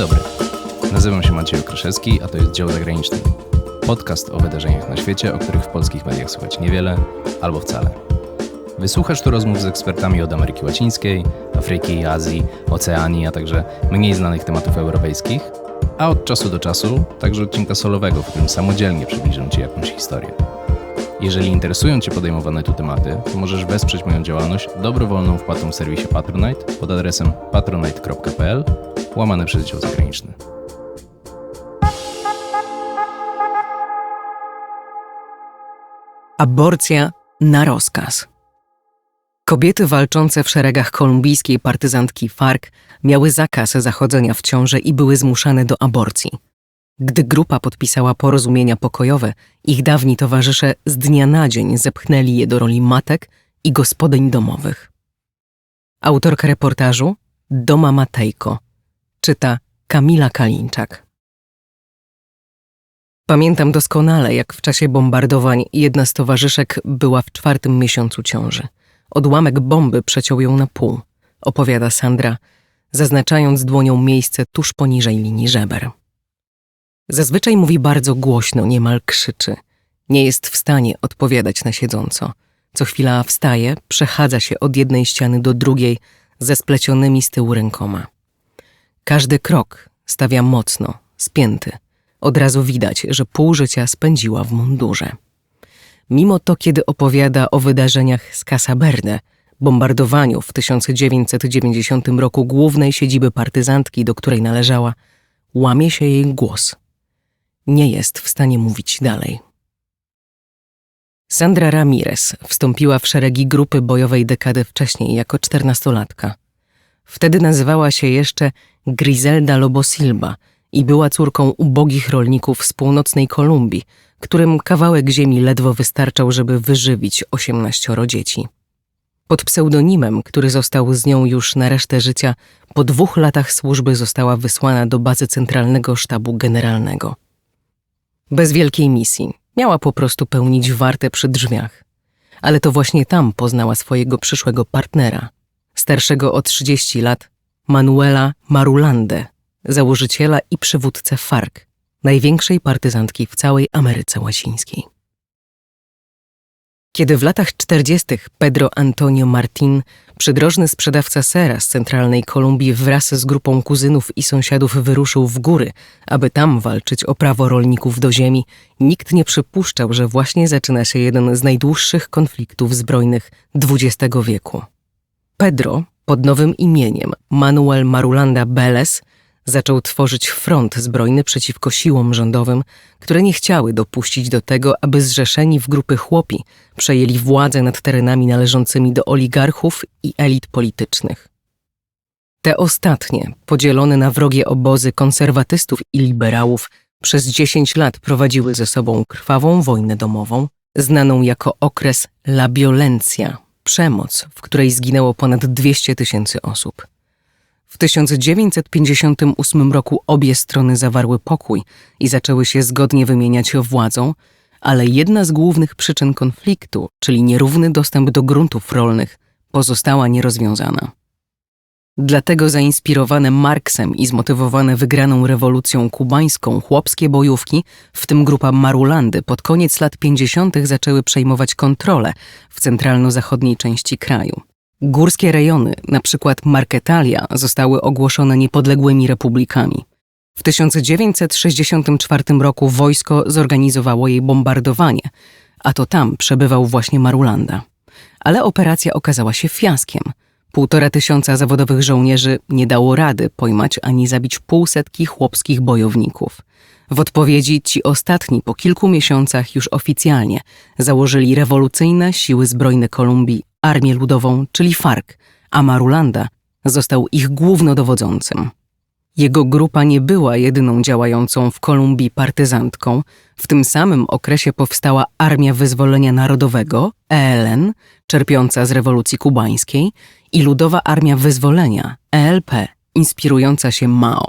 dobry. Nazywam się Maciej Okraszewski, a to jest Dział Zagraniczny. Podcast o wydarzeniach na świecie, o których w polskich mediach słychać niewiele albo wcale. Wysłuchasz tu rozmów z ekspertami od Ameryki Łacińskiej, Afryki, Azji, Oceanii, a także mniej znanych tematów europejskich, a od czasu do czasu także odcinka solowego, w którym samodzielnie przybliżę Ci jakąś historię. Jeżeli interesują Cię podejmowane tu tematy, to możesz wesprzeć moją działalność dobrowolną wpłatą w serwisie Patronite pod adresem patronite.pl łamane przez dział zagraniczny. Aborcja na rozkaz. Kobiety walczące w szeregach kolumbijskiej partyzantki FARC miały zakaz zachodzenia w ciążę i były zmuszane do aborcji. Gdy grupa podpisała porozumienia pokojowe, ich dawni towarzysze z dnia na dzień zepchnęli je do roli matek i gospodyń domowych. Autorka reportażu Doma Matejko czyta Kamila Kalinczak. Pamiętam doskonale, jak w czasie bombardowań jedna z towarzyszek była w czwartym miesiącu ciąży. Odłamek bomby przeciął ją na pół, opowiada Sandra, zaznaczając dłonią miejsce tuż poniżej linii żeber. Zazwyczaj mówi bardzo głośno, niemal krzyczy. Nie jest w stanie odpowiadać na siedząco. Co chwila wstaje, przechadza się od jednej ściany do drugiej ze splecionymi z tyłu rękoma. Każdy krok stawia mocno, spięty. Od razu widać, że pół życia spędziła w mundurze. Mimo to, kiedy opowiada o wydarzeniach z Casa Verde, bombardowaniu w 1990 roku głównej siedziby partyzantki, do której należała, łamie się jej głos. Nie jest w stanie mówić dalej. Sandra Ramirez wstąpiła w szeregi grupy bojowej dekadę wcześniej jako czternastolatka. Wtedy nazywała się jeszcze Griselda Lobosilba i była córką ubogich rolników z północnej Kolumbii, którym kawałek ziemi ledwo wystarczał, żeby wyżywić osiemnaścioro dzieci. Pod pseudonimem, który został z nią już na resztę życia, po dwóch latach służby została wysłana do bazy Centralnego Sztabu Generalnego. Bez wielkiej misji, miała po prostu pełnić wartę przy drzwiach. Ale to właśnie tam poznała swojego przyszłego partnera, starszego o 30 lat, Manuela Marulande, założyciela i przywódcę FARC, największej partyzantki w całej Ameryce Łacińskiej. Kiedy w latach 40. Pedro Antonio Martin, przydrożny sprzedawca sera z centralnej Kolumbii wraz z grupą kuzynów i sąsiadów wyruszył w góry, aby tam walczyć o prawo rolników do ziemi, nikt nie przypuszczał, że właśnie zaczyna się jeden z najdłuższych konfliktów zbrojnych XX wieku. Pedro, pod nowym imieniem Manuel Marulanda Beles, zaczął tworzyć front zbrojny przeciwko siłom rządowym, które nie chciały dopuścić do tego, aby zrzeszeni w grupy chłopi przejęli władzę nad terenami należącymi do oligarchów i elit politycznych. Te ostatnie, podzielone na wrogie obozy konserwatystów i liberałów, przez dziesięć lat prowadziły ze sobą krwawą wojnę domową, znaną jako okres La Violencia, przemoc, w której zginęło ponad 200 tysięcy osób. W 1958 roku obie strony zawarły pokój i zaczęły się zgodnie wymieniać władzą, ale jedna z głównych przyczyn konfliktu, czyli nierówny dostęp do gruntów rolnych, pozostała nierozwiązana. Dlatego zainspirowane Marksem i zmotywowane wygraną rewolucją kubańską chłopskie bojówki, w tym grupa Marulandy, pod koniec lat 50. zaczęły przejmować kontrolę w centralno-zachodniej części kraju. Górskie rejony, przykład Marketalia, zostały ogłoszone niepodległymi republikami. W 1964 roku wojsko zorganizowało jej bombardowanie, a to tam przebywał właśnie Marulanda. Ale operacja okazała się fiaskiem. Półtora tysiąca zawodowych żołnierzy nie dało rady pojmać ani zabić półsetki chłopskich bojowników. W odpowiedzi ci ostatni po kilku miesiącach już oficjalnie założyli rewolucyjne siły zbrojne Kolumbii Armię Ludową, czyli FARC, a Marulanda został ich głównodowodzącym. Jego grupa nie była jedyną działającą w Kolumbii partyzantką. W tym samym okresie powstała Armia Wyzwolenia Narodowego, ELN, czerpiąca z rewolucji kubańskiej, i Ludowa Armia Wyzwolenia, ELP, inspirująca się Mao.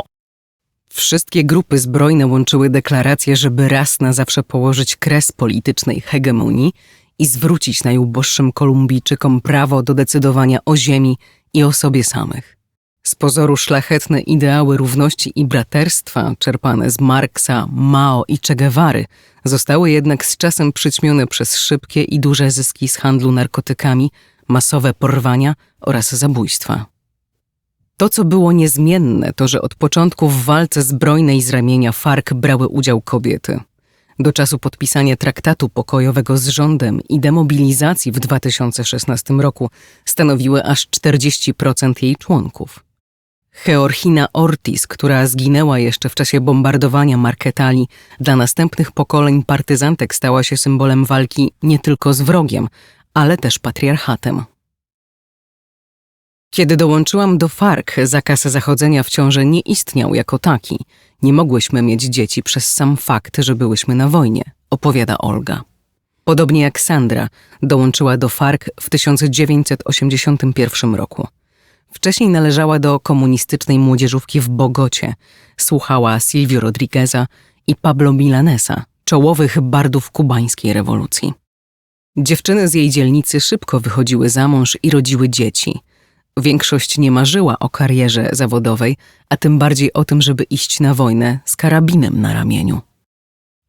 Wszystkie grupy zbrojne łączyły deklarację, żeby raz na zawsze położyć kres politycznej hegemonii i zwrócić najuboższym Kolumbijczykom prawo do decydowania o ziemi i o sobie samych. Z pozoru szlachetne ideały równości i braterstwa, czerpane z Marksa, Mao i Che Guevary, zostały jednak z czasem przyćmione przez szybkie i duże zyski z handlu narkotykami, masowe porwania oraz zabójstwa. To, co było niezmienne, to że od początku w walce zbrojnej z ramienia FARC brały udział kobiety. Do czasu podpisania traktatu pokojowego z rządem i demobilizacji w 2016 roku stanowiły aż 40% jej członków. Georgina Ortiz, która zginęła jeszcze w czasie bombardowania Marketali, dla następnych pokoleń partyzantek stała się symbolem walki nie tylko z wrogiem, ale też patriarchatem. Kiedy dołączyłam do FARC, zakaz zachodzenia w ciąży nie istniał jako taki. Nie mogłyśmy mieć dzieci przez sam fakt, że byłyśmy na wojnie, opowiada Olga. Podobnie jak Sandra, dołączyła do FARC w 1981 roku. Wcześniej należała do komunistycznej młodzieżówki w Bogocie, słuchała Silvio Rodrigueza i Pablo Milanesa, czołowych bardów kubańskiej rewolucji. Dziewczyny z jej dzielnicy szybko wychodziły za mąż i rodziły dzieci – Większość nie marzyła o karierze zawodowej, a tym bardziej o tym, żeby iść na wojnę z karabinem na ramieniu.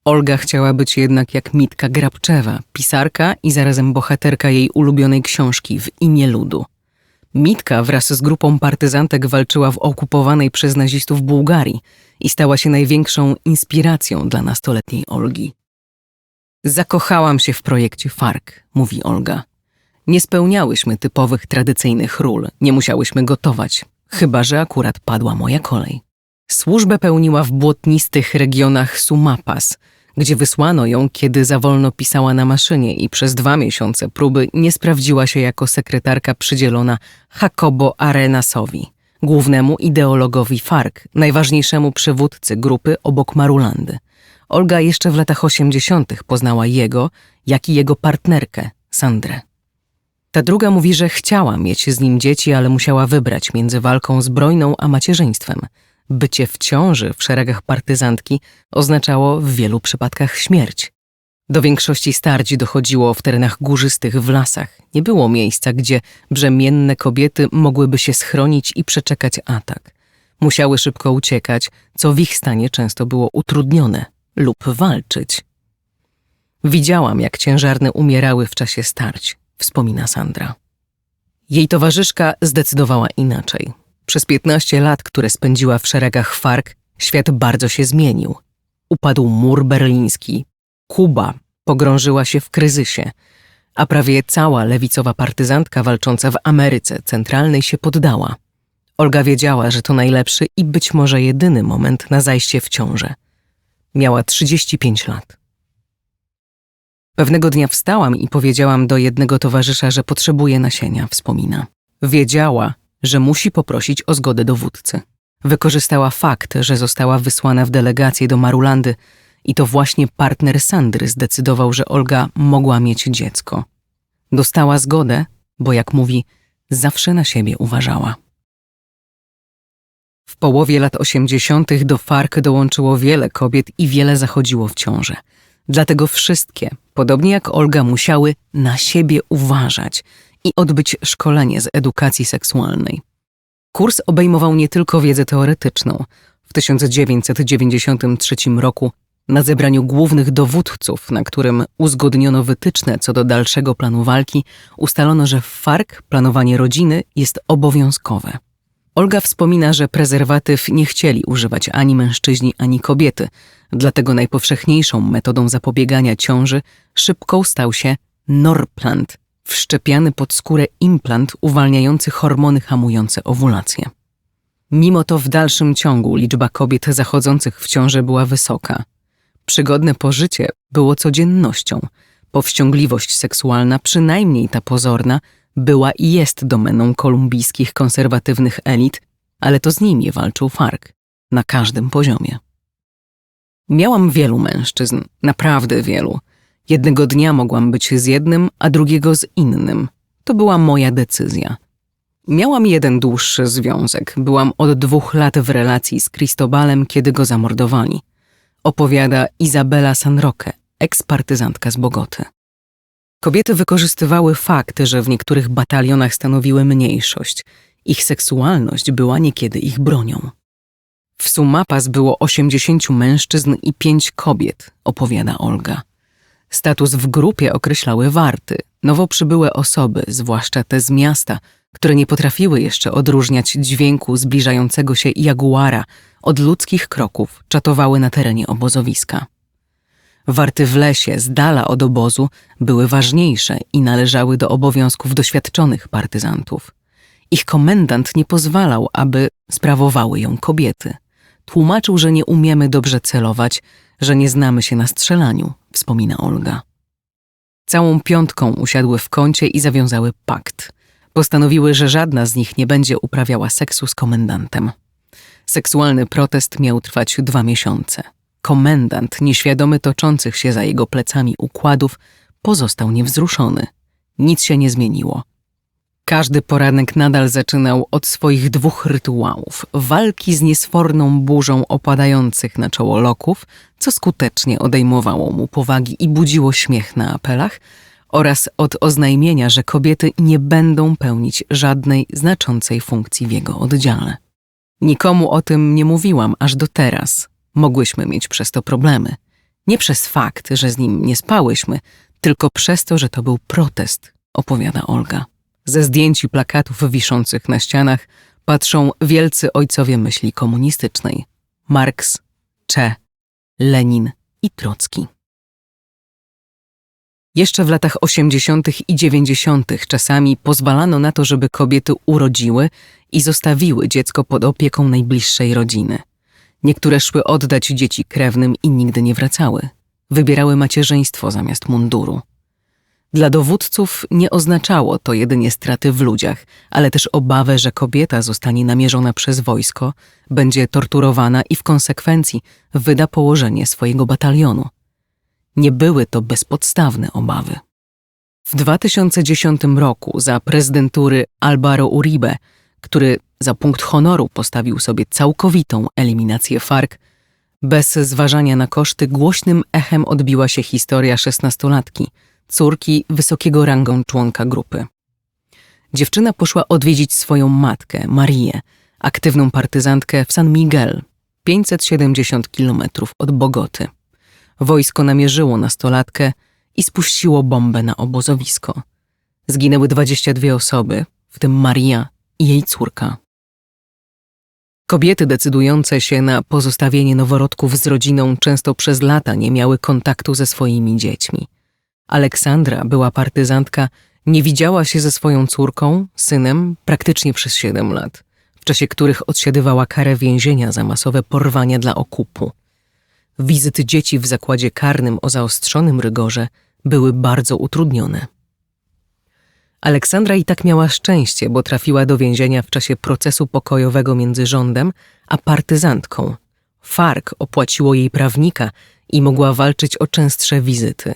Olga chciała być jednak jak Mitka Grabczewa, pisarka i zarazem bohaterka jej ulubionej książki w imię ludu. Mitka wraz z grupą partyzantek walczyła w okupowanej przez nazistów Bułgarii i stała się największą inspiracją dla nastoletniej Olgi. Zakochałam się w projekcie FARC, mówi Olga. Nie spełniałyśmy typowych tradycyjnych ról, nie musiałyśmy gotować, chyba że akurat padła moja kolej. Służbę pełniła w błotnistych regionach Sumapas, gdzie wysłano ją, kiedy za wolno pisała na maszynie i przez dwa miesiące próby nie sprawdziła się jako sekretarka przydzielona Jacobo Arenasowi, głównemu ideologowi FARC, najważniejszemu przywódcy grupy obok Marulandy. Olga jeszcze w latach osiemdziesiątych poznała jego, jak i jego partnerkę, Sandrę. Ta druga mówi, że chciała mieć z nim dzieci, ale musiała wybrać między walką zbrojną a macierzyństwem. Bycie w ciąży w szeregach partyzantki oznaczało w wielu przypadkach śmierć. Do większości starć dochodziło w terenach górzystych w lasach. Nie było miejsca, gdzie brzemienne kobiety mogłyby się schronić i przeczekać atak. Musiały szybko uciekać, co w ich stanie często było utrudnione, lub walczyć. Widziałam, jak ciężarne umierały w czasie starć wspomina Sandra. Jej towarzyszka zdecydowała inaczej. Przez 15 lat, które spędziła w szeregach FARC, świat bardzo się zmienił. Upadł mur berliński, Kuba pogrążyła się w kryzysie, a prawie cała lewicowa partyzantka walcząca w Ameryce Centralnej się poddała. Olga wiedziała, że to najlepszy i być może jedyny moment na zajście w ciążę. Miała 35 lat. Pewnego dnia wstałam i powiedziałam do jednego towarzysza, że potrzebuje nasienia, wspomina. Wiedziała, że musi poprosić o zgodę dowódcy. Wykorzystała fakt, że została wysłana w delegację do Marulandy i to właśnie partner Sandry zdecydował, że Olga mogła mieć dziecko. Dostała zgodę, bo jak mówi, zawsze na siebie uważała. W połowie lat osiemdziesiątych do FARC dołączyło wiele kobiet i wiele zachodziło w ciążę. Dlatego wszystkie, podobnie jak Olga, musiały na siebie uważać i odbyć szkolenie z edukacji seksualnej. Kurs obejmował nie tylko wiedzę teoretyczną. W 1993 roku na zebraniu głównych dowódców, na którym uzgodniono wytyczne co do dalszego planu walki, ustalono, że w FARC planowanie rodziny jest obowiązkowe. Olga wspomina, że prezerwatyw nie chcieli używać ani mężczyźni, ani kobiety, dlatego najpowszechniejszą metodą zapobiegania ciąży szybko stał się Norplant, wszczepiany pod skórę implant uwalniający hormony hamujące owulację. Mimo to w dalszym ciągu liczba kobiet zachodzących w ciąży była wysoka. Przygodne pożycie było codziennością. Powściągliwość seksualna, przynajmniej ta pozorna, była i jest domeną kolumbijskich konserwatywnych elit, ale to z nimi walczył FARC na każdym poziomie. Miałam wielu mężczyzn, naprawdę wielu. Jednego dnia mogłam być z jednym, a drugiego z innym. To była moja decyzja. Miałam jeden dłuższy związek. Byłam od dwóch lat w relacji z Cristobalem, kiedy go zamordowali. Opowiada Izabela Sanroque, ekspartyzantka z Bogoty. Kobiety wykorzystywały fakt, że w niektórych batalionach stanowiły mniejszość Ich seksualność była niekiedy ich bronią. W Sumapas było 80 mężczyzn i 5 kobiet, opowiada Olga. Status w grupie określały warty, nowo przybyłe osoby, zwłaszcza te z miasta, które nie potrafiły jeszcze odróżniać dźwięku zbliżającego się jaguara od ludzkich kroków, czatowały na terenie obozowiska. Warty w lesie, z dala od obozu, były ważniejsze i należały do obowiązków doświadczonych partyzantów. Ich komendant nie pozwalał, aby sprawowały ją kobiety. Tłumaczył, że nie umiemy dobrze celować, że nie znamy się na strzelaniu, wspomina Olga. Całą piątką usiadły w kącie i zawiązały pakt. Postanowiły, że żadna z nich nie będzie uprawiała seksu z komendantem. Seksualny protest miał trwać dwa miesiące. Komendant, nieświadomy toczących się za jego plecami układów, pozostał niewzruszony. Nic się nie zmieniło. Każdy poranek nadal zaczynał od swoich dwóch rytuałów: walki z niesforną burzą opadających na czoło loków, co skutecznie odejmowało mu powagi i budziło śmiech na apelach, oraz od oznajmienia, że kobiety nie będą pełnić żadnej znaczącej funkcji w jego oddziale. Nikomu o tym nie mówiłam aż do teraz. Mogłyśmy mieć przez to problemy. Nie przez fakt, że z nim nie spałyśmy, tylko przez to, że to był protest, opowiada Olga. Ze zdjęć i plakatów wiszących na ścianach patrzą wielcy ojcowie myśli komunistycznej: Marks, Cze, Lenin i Trocki. Jeszcze w latach 80. i 90. czasami pozwalano na to, żeby kobiety urodziły i zostawiły dziecko pod opieką najbliższej rodziny. Niektóre szły oddać dzieci krewnym i nigdy nie wracały. Wybierały macierzyństwo zamiast munduru. Dla dowódców nie oznaczało to jedynie straty w ludziach, ale też obawę, że kobieta zostanie namierzona przez wojsko, będzie torturowana i w konsekwencji wyda położenie swojego batalionu. Nie były to bezpodstawne obawy. W 2010 roku za prezydentury Albaro Uribe, który za punkt honoru postawił sobie całkowitą eliminację FARC, bez zważania na koszty głośnym echem odbiła się historia szesnastolatki, córki wysokiego rangą członka grupy. Dziewczyna poszła odwiedzić swoją matkę, Marię, aktywną partyzantkę w San Miguel, 570 kilometrów od Bogoty. Wojsko namierzyło nastolatkę i spuściło bombę na obozowisko. Zginęły 22 osoby, w tym Maria i jej córka. Kobiety decydujące się na pozostawienie noworodków z rodziną często przez lata nie miały kontaktu ze swoimi dziećmi. Aleksandra była partyzantka, nie widziała się ze swoją córką, synem, praktycznie przez siedem lat, w czasie których odsiadywała karę więzienia za masowe porwania dla okupu. Wizyty dzieci w zakładzie karnym o zaostrzonym rygorze były bardzo utrudnione. Aleksandra i tak miała szczęście, bo trafiła do więzienia w czasie procesu pokojowego między rządem a partyzantką. FARC opłaciło jej prawnika i mogła walczyć o częstsze wizyty.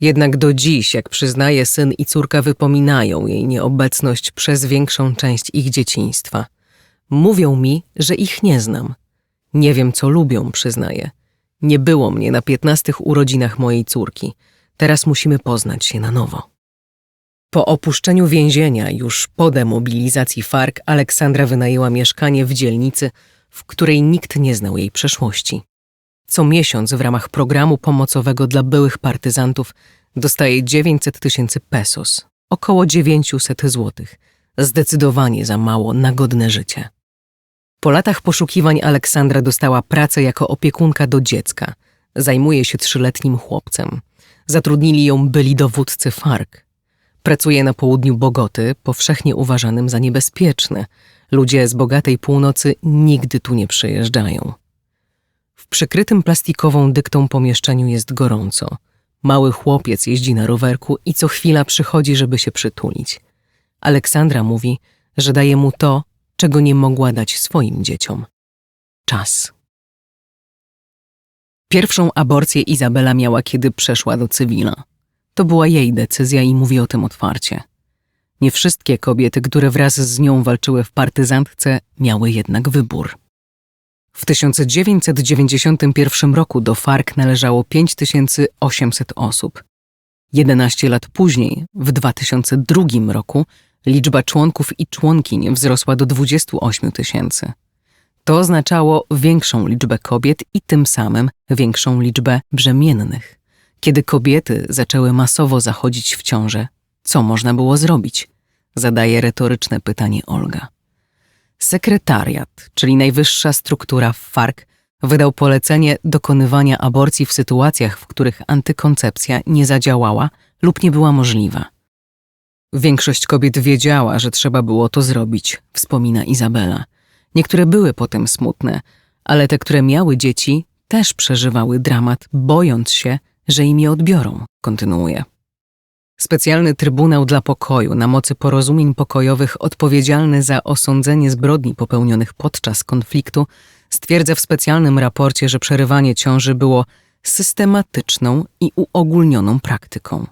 Jednak do dziś, jak przyznaje, syn i córka wypominają jej nieobecność przez większą część ich dzieciństwa. Mówią mi, że ich nie znam. Nie wiem, co lubią, przyznaję. Nie było mnie na piętnastych urodzinach mojej córki. Teraz musimy poznać się na nowo. Po opuszczeniu więzienia, już po demobilizacji FARC, Aleksandra wynajęła mieszkanie w dzielnicy, w której nikt nie znał jej przeszłości. Co miesiąc w ramach programu pomocowego dla byłych partyzantów dostaje 900 tysięcy pesos, około 900 złotych. Zdecydowanie za mało na godne życie. Po latach poszukiwań Aleksandra dostała pracę jako opiekunka do dziecka. Zajmuje się trzyletnim chłopcem. Zatrudnili ją byli dowódcy FARC. Pracuje na południu Bogoty, powszechnie uważanym za niebezpieczne. Ludzie z bogatej północy nigdy tu nie przyjeżdżają. W przykrytym plastikową dyktą pomieszczeniu jest gorąco. Mały chłopiec jeździ na rowerku i co chwila przychodzi, żeby się przytulić. Aleksandra mówi, że daje mu to, czego nie mogła dać swoim dzieciom. Czas. Pierwszą aborcję Izabela miała, kiedy przeszła do cywila. To była jej decyzja i mówi o tym otwarcie. Nie wszystkie kobiety, które wraz z nią walczyły w partyzantce, miały jednak wybór. W 1991 roku do FARC należało 5800 osób. 11 lat później, w 2002 roku, Liczba członków i członkiń wzrosła do 28 tysięcy. To oznaczało większą liczbę kobiet i tym samym większą liczbę brzemiennych. Kiedy kobiety zaczęły masowo zachodzić w ciążę, co można było zrobić? Zadaje retoryczne pytanie Olga. Sekretariat, czyli najwyższa struktura w FARC, wydał polecenie dokonywania aborcji w sytuacjach, w których antykoncepcja nie zadziałała lub nie była możliwa. Większość kobiet wiedziała, że trzeba było to zrobić, wspomina Izabela. Niektóre były potem smutne, ale te, które miały dzieci, też przeżywały dramat, bojąc się, że im je odbiorą, kontynuuje. Specjalny Trybunał dla Pokoju na mocy porozumień pokojowych odpowiedzialny za osądzenie zbrodni popełnionych podczas konfliktu stwierdza w specjalnym raporcie, że przerywanie ciąży było systematyczną i uogólnioną praktyką.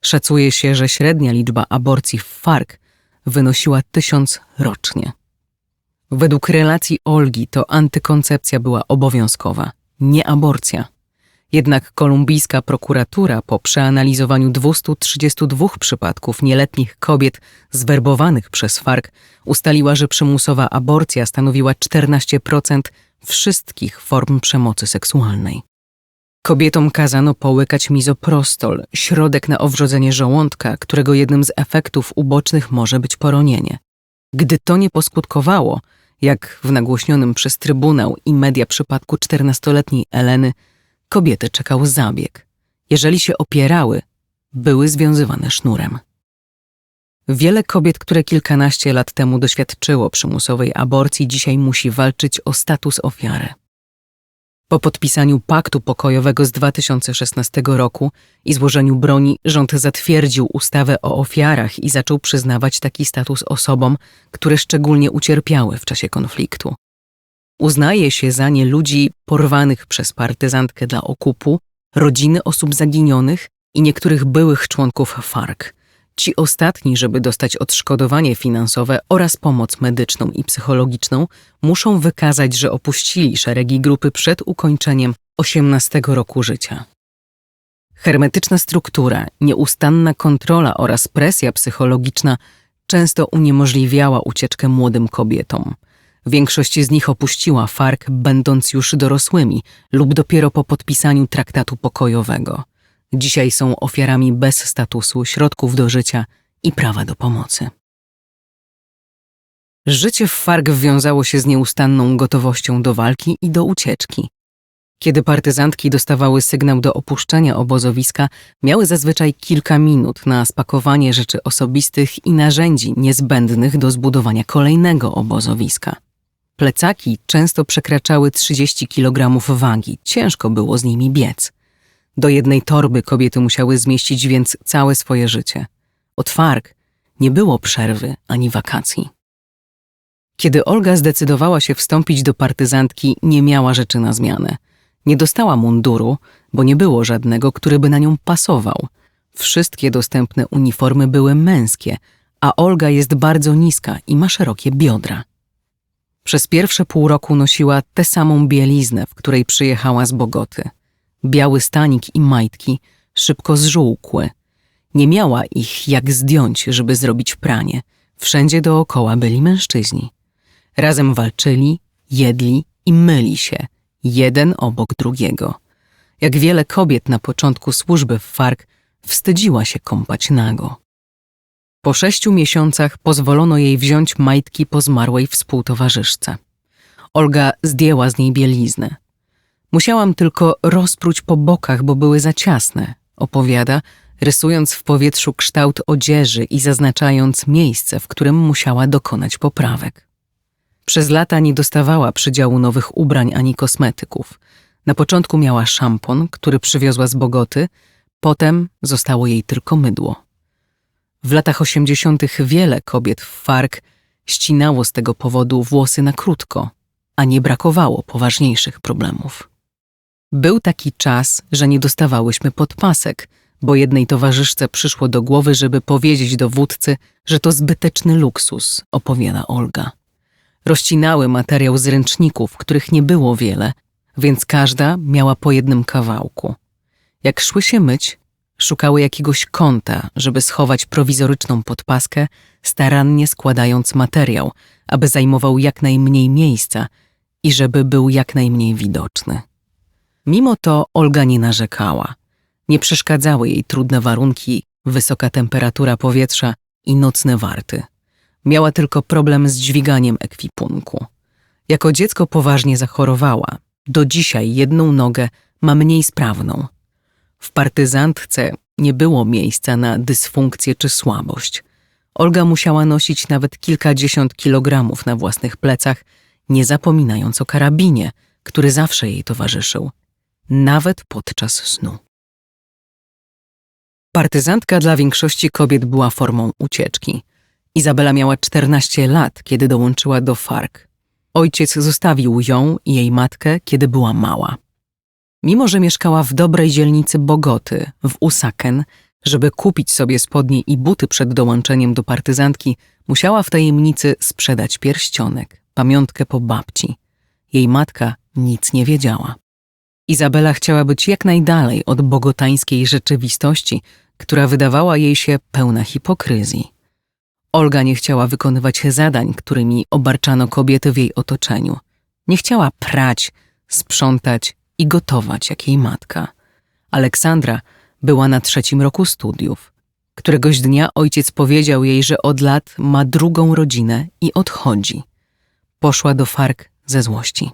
Szacuje się, że średnia liczba aborcji w FARC wynosiła tysiąc rocznie. Według relacji Olgi to antykoncepcja była obowiązkowa, nie aborcja. Jednak kolumbijska prokuratura po przeanalizowaniu 232 przypadków nieletnich kobiet zwerbowanych przez FARC ustaliła, że przymusowa aborcja stanowiła 14% wszystkich form przemocy seksualnej. Kobietom kazano połykać mizoprostol, środek na owrzodzenie żołądka, którego jednym z efektów ubocznych może być poronienie. Gdy to nie poskutkowało, jak w nagłośnionym przez Trybunał i media przypadku 14-letniej Eleny, kobiety czekał zabieg. Jeżeli się opierały, były związywane sznurem. Wiele kobiet, które kilkanaście lat temu doświadczyło przymusowej aborcji, dzisiaj musi walczyć o status ofiary. Po podpisaniu paktu pokojowego z 2016 roku i złożeniu broni, rząd zatwierdził ustawę o ofiarach i zaczął przyznawać taki status osobom, które szczególnie ucierpiały w czasie konfliktu. Uznaje się za nie ludzi porwanych przez partyzantkę dla okupu, rodziny osób zaginionych i niektórych byłych członków FARC. Ci ostatni, żeby dostać odszkodowanie finansowe oraz pomoc medyczną i psychologiczną, muszą wykazać, że opuścili szeregi grupy przed ukończeniem 18 roku życia. Hermetyczna struktura, nieustanna kontrola oraz presja psychologiczna często uniemożliwiała ucieczkę młodym kobietom. Większość z nich opuściła FARC, będąc już dorosłymi lub dopiero po podpisaniu traktatu pokojowego. Dzisiaj są ofiarami bez statusu, środków do życia i prawa do pomocy. Życie w FARC wiązało się z nieustanną gotowością do walki i do ucieczki. Kiedy partyzantki dostawały sygnał do opuszczenia obozowiska, miały zazwyczaj kilka minut na spakowanie rzeczy osobistych i narzędzi niezbędnych do zbudowania kolejnego obozowiska. Plecaki często przekraczały 30 kg wagi, ciężko było z nimi biec. Do jednej torby kobiety musiały zmieścić więc całe swoje życie. Od FARC nie było przerwy ani wakacji. Kiedy Olga zdecydowała się wstąpić do partyzantki, nie miała rzeczy na zmianę. Nie dostała munduru, bo nie było żadnego, który by na nią pasował. Wszystkie dostępne uniformy były męskie, a Olga jest bardzo niska i ma szerokie biodra. Przez pierwsze pół roku nosiła tę samą bieliznę, w której przyjechała z Bogoty. Biały stanik i majtki szybko zżółkły. Nie miała ich jak zdjąć, żeby zrobić pranie. Wszędzie dookoła byli mężczyźni. Razem walczyli, jedli i myli się, jeden obok drugiego. Jak wiele kobiet na początku służby w FARC wstydziła się kąpać nago. Po sześciu miesiącach pozwolono jej wziąć majtki po zmarłej współtowarzyszce. Olga zdjęła z niej bieliznę. Musiałam tylko rozpróć po bokach, bo były za ciasne, opowiada, rysując w powietrzu kształt odzieży i zaznaczając miejsce, w którym musiała dokonać poprawek. Przez lata nie dostawała przydziału nowych ubrań ani kosmetyków. Na początku miała szampon, który przywiozła z Bogoty, potem zostało jej tylko mydło. W latach osiemdziesiątych wiele kobiet w FARC ścinało z tego powodu włosy na krótko, a nie brakowało poważniejszych problemów. Był taki czas, że nie dostawałyśmy podpasek, bo jednej towarzyszce przyszło do głowy, żeby powiedzieć dowódcy, że to zbyteczny luksus, opowiada Olga. Rozcinały materiał z ręczników, których nie było wiele, więc każda miała po jednym kawałku. Jak szły się myć, Szukały jakiegoś kąta, żeby schować prowizoryczną podpaskę, starannie składając materiał, aby zajmował jak najmniej miejsca i żeby był jak najmniej widoczny. Mimo to Olga nie narzekała. Nie przeszkadzały jej trudne warunki, wysoka temperatura powietrza i nocne warty. Miała tylko problem z dźwiganiem ekwipunku. Jako dziecko poważnie zachorowała. Do dzisiaj jedną nogę ma mniej sprawną. W partyzantce nie było miejsca na dysfunkcję czy słabość. Olga musiała nosić nawet kilkadziesiąt kilogramów na własnych plecach, nie zapominając o karabinie, który zawsze jej towarzyszył, nawet podczas snu. Partyzantka dla większości kobiet była formą ucieczki. Izabela miała 14 lat, kiedy dołączyła do FARC. Ojciec zostawił ją i jej matkę, kiedy była mała. Mimo, że mieszkała w dobrej dzielnicy Bogoty, w Usaken, żeby kupić sobie spodnie i buty przed dołączeniem do partyzantki, musiała w tajemnicy sprzedać pierścionek, pamiątkę po babci. Jej matka nic nie wiedziała. Izabela chciała być jak najdalej od bogotańskiej rzeczywistości, która wydawała jej się pełna hipokryzji. Olga nie chciała wykonywać zadań, którymi obarczano kobiety w jej otoczeniu. Nie chciała prać, sprzątać i gotować jak jej matka. Aleksandra była na trzecim roku studiów. Któregoś dnia ojciec powiedział jej, że od lat ma drugą rodzinę i odchodzi. Poszła do fark ze złości.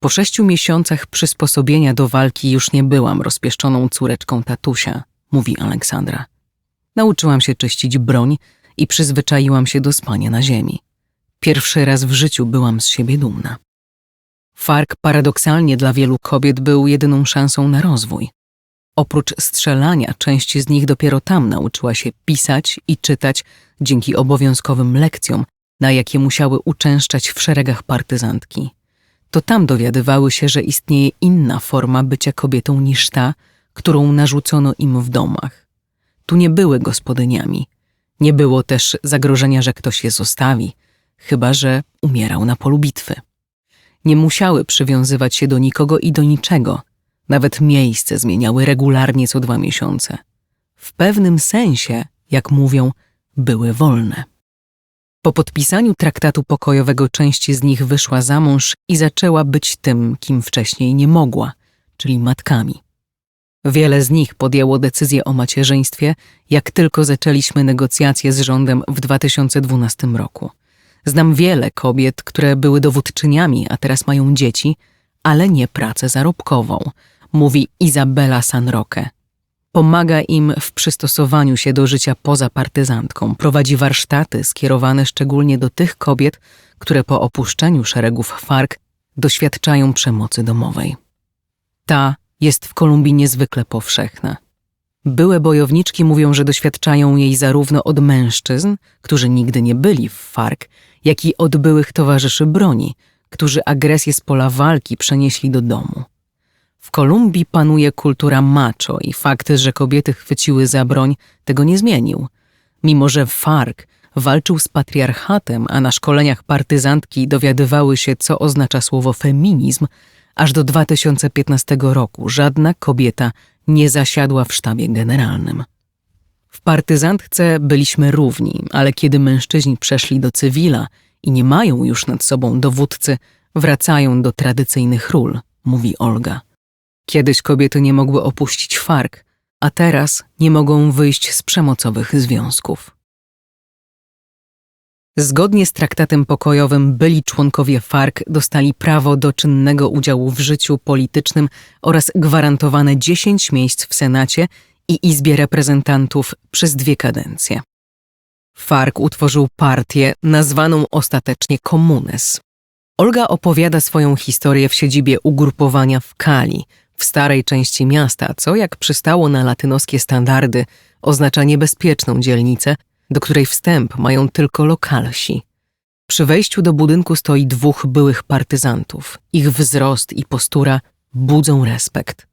Po sześciu miesiącach przysposobienia do walki już nie byłam rozpieszczoną córeczką tatusia, mówi Aleksandra. Nauczyłam się czyścić broń i przyzwyczaiłam się do spania na ziemi. Pierwszy raz w życiu byłam z siebie dumna. Fark paradoksalnie dla wielu kobiet był jedyną szansą na rozwój. Oprócz strzelania, część z nich dopiero tam nauczyła się pisać i czytać dzięki obowiązkowym lekcjom, na jakie musiały uczęszczać w szeregach partyzantki. To tam dowiadywały się, że istnieje inna forma bycia kobietą niż ta, którą narzucono im w domach. Tu nie były gospodyniami. Nie było też zagrożenia, że ktoś je zostawi, chyba że umierał na polu bitwy. Nie musiały przywiązywać się do nikogo i do niczego. Nawet miejsce zmieniały regularnie co dwa miesiące. W pewnym sensie, jak mówią, były wolne. Po podpisaniu traktatu pokojowego część z nich wyszła za mąż i zaczęła być tym, kim wcześniej nie mogła, czyli matkami. Wiele z nich podjęło decyzję o macierzyństwie, jak tylko zaczęliśmy negocjacje z rządem w 2012 roku. Znam wiele kobiet, które były dowódczyniami, a teraz mają dzieci, ale nie pracę zarobkową, mówi Izabela Sanroque. Pomaga im w przystosowaniu się do życia poza partyzantką, prowadzi warsztaty skierowane szczególnie do tych kobiet, które po opuszczeniu szeregów FARC doświadczają przemocy domowej. Ta jest w Kolumbii niezwykle powszechna. Byłe bojowniczki mówią, że doświadczają jej zarówno od mężczyzn, którzy nigdy nie byli w FARC, jak i od byłych towarzyszy broni, którzy agresję z pola walki przenieśli do domu. W Kolumbii panuje kultura macho i fakt, że kobiety chwyciły za broń, tego nie zmienił. Mimo, że FARC walczył z patriarchatem, a na szkoleniach partyzantki dowiadywały się, co oznacza słowo feminizm, aż do 2015 roku żadna kobieta nie zasiadła w sztabie generalnym. W partyzantce byliśmy równi, ale kiedy mężczyźni przeszli do cywila i nie mają już nad sobą dowódcy, wracają do tradycyjnych ról, mówi Olga. Kiedyś kobiety nie mogły opuścić fark, a teraz nie mogą wyjść z przemocowych związków. Zgodnie z traktatem pokojowym byli członkowie FARC dostali prawo do czynnego udziału w życiu politycznym oraz gwarantowane 10 miejsc w Senacie i Izbie Reprezentantów przez dwie kadencje. FARC utworzył partię nazwaną ostatecznie Komunes. Olga opowiada swoją historię w siedzibie ugrupowania w Kali, w starej części miasta, co jak przystało na latynoskie standardy oznacza niebezpieczną dzielnicę, do której wstęp mają tylko lokalsi. Przy wejściu do budynku stoi dwóch byłych partyzantów. Ich wzrost i postura budzą respekt.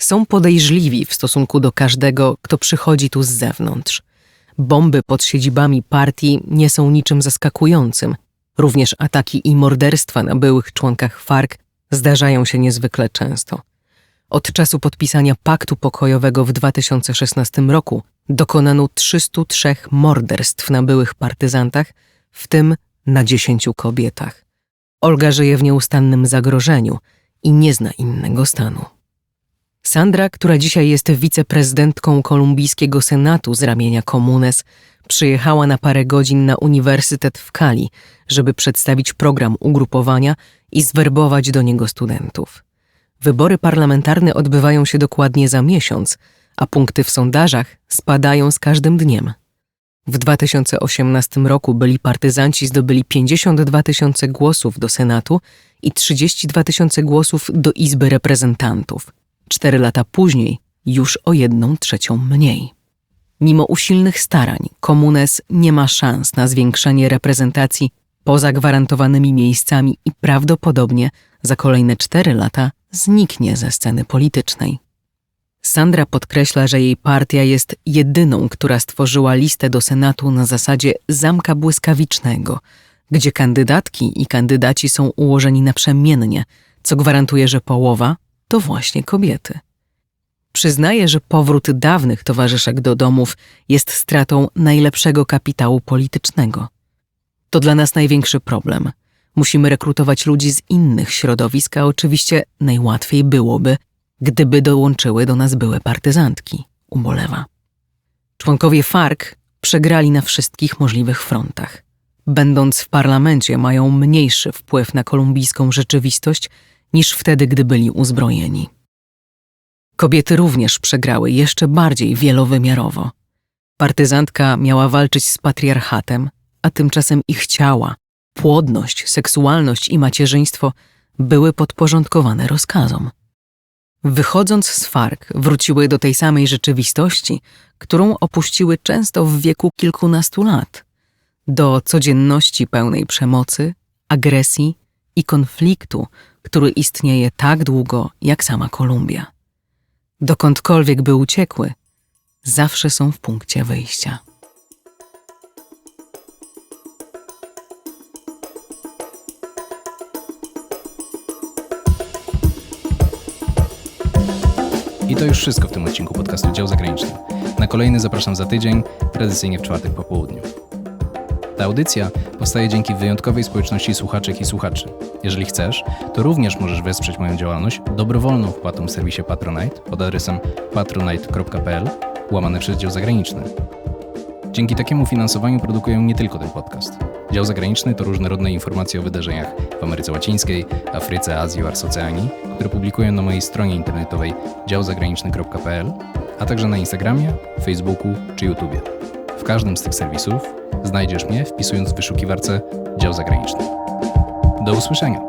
Są podejrzliwi w stosunku do każdego, kto przychodzi tu z zewnątrz. Bomby pod siedzibami partii nie są niczym zaskakującym. Również ataki i morderstwa na byłych członkach FARC zdarzają się niezwykle często. Od czasu podpisania paktu pokojowego w 2016 roku dokonano 303 morderstw na byłych partyzantach, w tym na 10 kobietach. Olga żyje w nieustannym zagrożeniu i nie zna innego stanu. Sandra, która dzisiaj jest wiceprezydentką kolumbijskiego senatu z ramienia Comunes, przyjechała na parę godzin na Uniwersytet w Cali, żeby przedstawić program ugrupowania i zwerbować do niego studentów. Wybory parlamentarne odbywają się dokładnie za miesiąc, a punkty w sondażach spadają z każdym dniem. W 2018 roku byli partyzanci zdobyli 52 tysiące głosów do Senatu i 32 tysiące głosów do Izby Reprezentantów. Cztery lata później już o jedną trzecią mniej. Mimo usilnych starań, Komunes nie ma szans na zwiększenie reprezentacji poza gwarantowanymi miejscami i prawdopodobnie za kolejne cztery lata zniknie ze sceny politycznej. Sandra podkreśla, że jej partia jest jedyną, która stworzyła listę do Senatu na zasadzie zamka błyskawicznego, gdzie kandydatki i kandydaci są ułożeni naprzemiennie, co gwarantuje, że połowa to właśnie kobiety. Przyznaje, że powrót dawnych towarzyszek do domów jest stratą najlepszego kapitału politycznego. To dla nas największy problem. Musimy rekrutować ludzi z innych środowisk, a oczywiście najłatwiej byłoby, gdyby dołączyły do nas były partyzantki, ubolewa. Członkowie FARC przegrali na wszystkich możliwych frontach. Będąc w parlamencie, mają mniejszy wpływ na kolumbijską rzeczywistość niż wtedy, gdy byli uzbrojeni. Kobiety również przegrały jeszcze bardziej wielowymiarowo. Partyzantka miała walczyć z patriarchatem, a tymczasem ich ciała, płodność, seksualność i macierzyństwo były podporządkowane rozkazom. Wychodząc z FARC, wróciły do tej samej rzeczywistości, którą opuściły często w wieku kilkunastu lat do codzienności pełnej przemocy, agresji i konfliktu, który istnieje tak długo jak sama Kolumbia. Dokądkolwiek by uciekły, zawsze są w punkcie wyjścia. I to już wszystko w tym odcinku podcastu Dział Zagraniczny. Na kolejny zapraszam za tydzień, tradycyjnie w czwartek po południu. Ta audycja powstaje dzięki wyjątkowej społeczności słuchaczek i słuchaczy. Jeżeli chcesz, to również możesz wesprzeć moją działalność dobrowolną wpłatą w serwisie Patronite pod adresem patronite.pl łamane przez dział zagraniczny. Dzięki takiemu finansowaniu produkuję nie tylko ten podcast. Dział zagraniczny to różnorodne informacje o wydarzeniach w Ameryce Łacińskiej, Afryce, Azji oraz Oceanii, które publikuję na mojej stronie internetowej działzagraniczny.pl, a także na Instagramie, Facebooku czy YouTubie. W każdym z tych serwisów znajdziesz mnie wpisując w wyszukiwarce Dział Zagraniczny. Do usłyszenia!